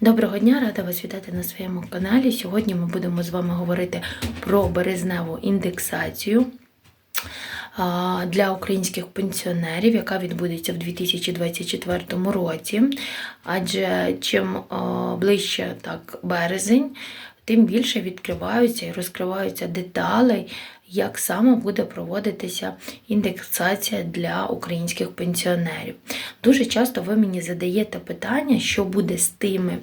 Доброго дня, рада вас вітати на своєму каналі. Сьогодні ми будемо з вами говорити про березневу індексацію для українських пенсіонерів, яка відбудеться в 2024 році. Адже чим ближче так березень, тим більше відкриваються і розкриваються деталі, як саме буде проводитися індексація для українських пенсіонерів. Дуже часто ви мені задаєте питання, що буде з тими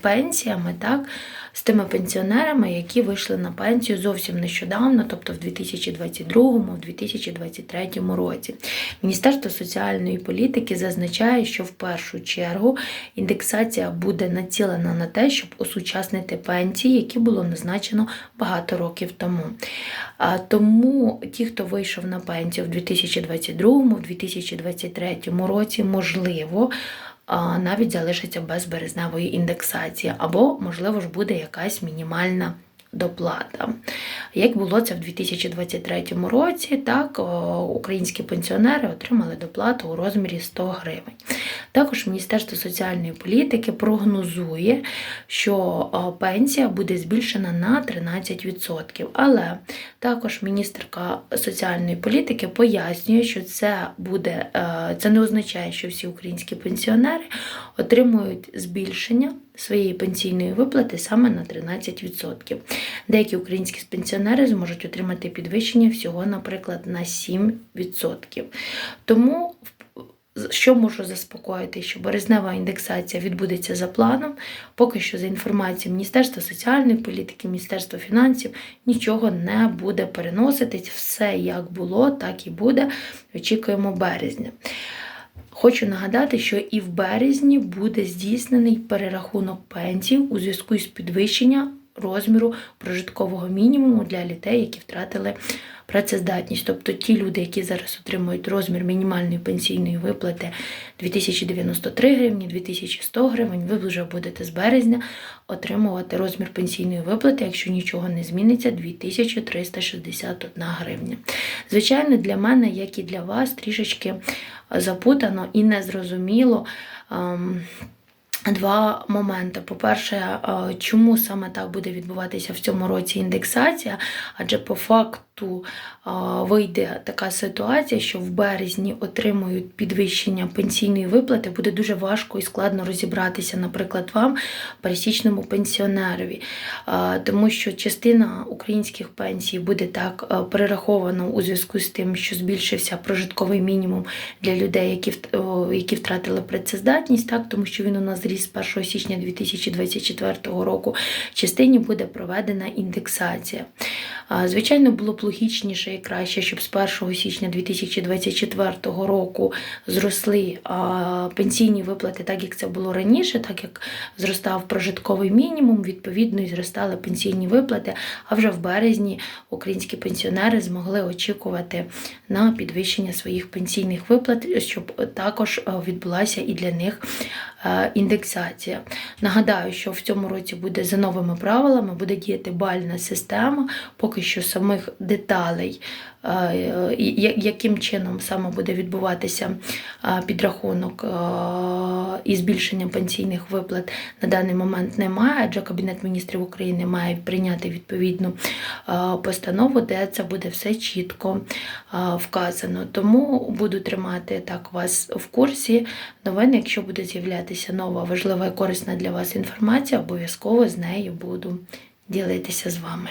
пенсіями, так, з тими пенсіонерами, які вийшли на пенсію зовсім нещодавно, тобто в 2022, в 2023 році. Міністерство соціальної політики зазначає, що в першу чергу індексація буде націлена на те, щоб осучаснити пенсії, які було назначено багато років тому. Тому ті, хто вийшов на пенсію в 2022, в 2023 році, можливо, навіть залишаться без березневої індексації, або, можливо ж, буде якась мінімальна доплата. Як було це в 2023 році, так українські пенсіонери отримали доплату у розмірі 100 гривень. Також Міністерство соціальної політики прогнозує, що пенсія буде збільшена на 13%. Але також міністерка соціальної політики пояснює, що це буде е, це не означає, що всі українські пенсіонери отримують збільшення своєї пенсійної виплати саме на 13%. Деякі українські пенсіонери зможуть отримати підвищення всього, наприклад, на 7%. Тому що можу заспокоїти, що березнева індексація відбудеться за планом. Поки що, за інформацією Міністерства соціальної політики, Міністерства фінансів, нічого не буде переноситись. Все як було, так і буде. Очікуємо березня. Хочу нагадати, що і в березні буде здійснений перерахунок пенсій у зв'язку з підвищенням розміру прожиткового мінімуму для людей, які втратили працездатність. Тобто ті люди, які зараз отримують розмір мінімальної пенсійної виплати 2093 гривні, 2100 гривень, ви вже будете з березня отримувати розмір пенсійної виплати, якщо нічого не зміниться, 2361 гривня. Звичайно, для мене, як і для вас, трішечки запутано і незрозуміло. Два моменти. По-перше, е, чому саме так буде відбуватися в цьому році індексація? Адже по факту е, вийде така ситуація, що в березні отримують підвищення пенсійної виплати, буде дуже важко і складно розібратися, наприклад, вам, пересічному пенсіонерові, Е, тому що частина українських пенсій буде так перерахована у зв'язку з тим, що збільшився прожитковий мінімум для людей, які втратили працездатність, так тому що він у нас з 1 січня 2024 року. Частині буде проведена індексація. Звичайно, було б логічніше і краще, щоб з 1 січня 2024 року зросли пенсійні виплати, так як це було раніше, так як зростав прожитковий мінімум, відповідно і зростали пенсійні виплати. А вже в березні українські пенсіонери змогли очікувати на підвищення своїх пенсійних виплат, щоб також відбулася і для них е, індексація. Нагадаю, що в цьому році буде за новими правилами, буде діяти бальна система, поки що самих деталей, е, яким чином саме буде відбуватися е, підрахунок е, і збільшення пенсійних виплат на даний момент немає, адже Кабінет міністрів України має прийняти відповідну постанову, де це буде все чітко вказано. Тому буду тримати так вас в курсі новин. Якщо буде з'являтися нова важлива і корисна для вас інформація, обов'язково з нею буду ділитися з вами.